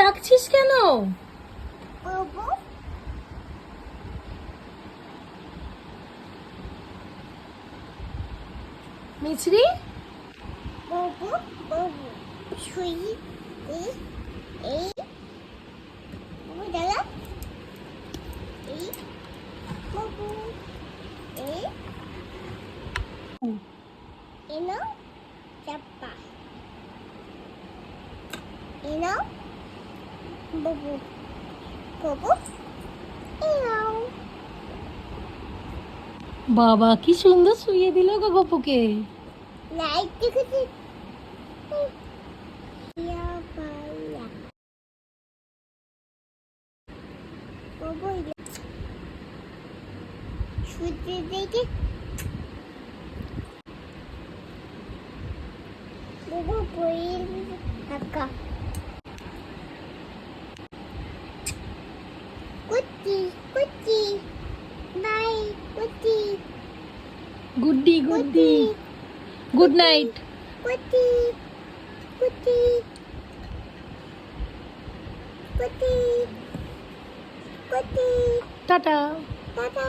ডাকছিস কেন? মিছরি? বাবু বাবু বাবু। কি সুন্দর শুয়ে দিল গো গপুকে। লাইট দেখেছি। বাবু বইয়ের গুড্ডি গুড্ডি গুড নাইট কুচি কুচি কুচি কুচি টাটা টাটা